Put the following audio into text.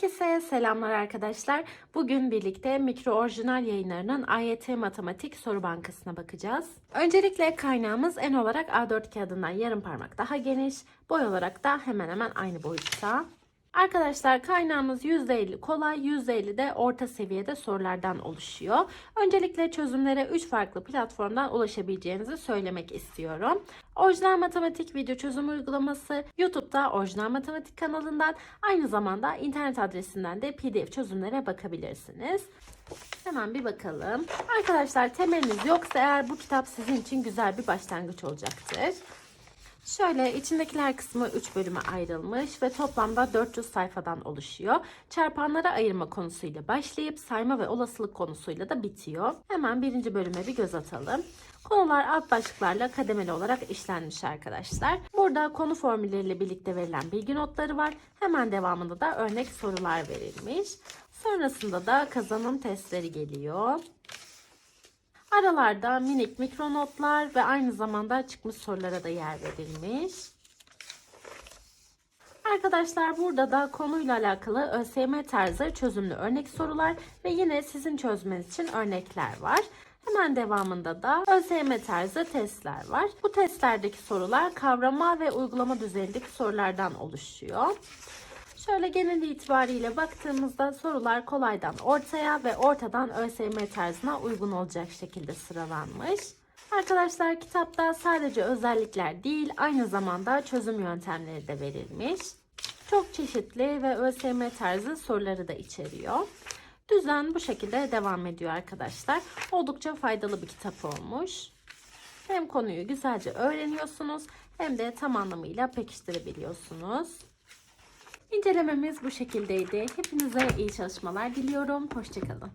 Herkese selamlar arkadaşlar. Bugün birlikte Mikro Orijinal yayınlarının AYT Matematik Soru Bankası'na bakacağız. Öncelikle kaynağımız en olarak A4 kağıdından yarım parmak daha geniş, boy olarak da hemen hemen aynı boyutta. Arkadaşlar kaynağımız %50 kolay, %50 de orta seviyede sorulardan oluşuyor. Öncelikle çözümlere 3 farklı platformdan ulaşabileceğinizi söylemek istiyorum. Orijinal Matematik video çözüm uygulaması, YouTube'da Orijinal Matematik kanalından, aynı zamanda internet adresinden de PDF çözümlere bakabilirsiniz. Hemen bir bakalım. Arkadaşlar temeliniz yoksa eğer bu kitap sizin için güzel bir başlangıç olacaktır. Şöyle içindekiler kısmı 3 bölüme ayrılmış ve toplamda 400 sayfadan oluşuyor. Çarpanlara ayırma konusuyla başlayıp sayma ve olasılık konusuyla da bitiyor. Hemen birinci bölüme bir göz atalım. Konular alt başlıklarla kademeli olarak işlenmiş arkadaşlar. Burada konu formülleriyle birlikte verilen bilgi notları var. Hemen devamında da örnek sorular verilmiş. Sonrasında da kazanım testleri geliyor. Aralarda minik mikro notlar ve aynı zamanda çıkmış sorulara da yer verilmiş. Arkadaşlar burada da konuyla alakalı ÖSYM tarzı çözümlü örnek sorular ve yine sizin çözmeniz için örnekler var. Hemen devamında da ÖSYM tarzı testler var. Bu testlerdeki sorular kavrama ve uygulama düzeyindeki sorulardan oluşuyor. Şöyle genel itibariyle baktığımızda sorular kolaydan ortaya ve ortadan ÖSYM tarzına uygun olacak şekilde sıralanmış. Arkadaşlar kitapta sadece özellikler değil aynı zamanda çözüm yöntemleri de verilmiş. Çok çeşitli ve ÖSYM tarzı soruları da içeriyor. Düzen bu şekilde devam ediyor arkadaşlar. Oldukça faydalı bir kitap olmuş. Hem konuyu güzelce öğreniyorsunuz hem de tam anlamıyla pekiştirebiliyorsunuz. İncelememiz bu şekildeydi. Hepinize iyi çalışmalar diliyorum. Hoşçakalın.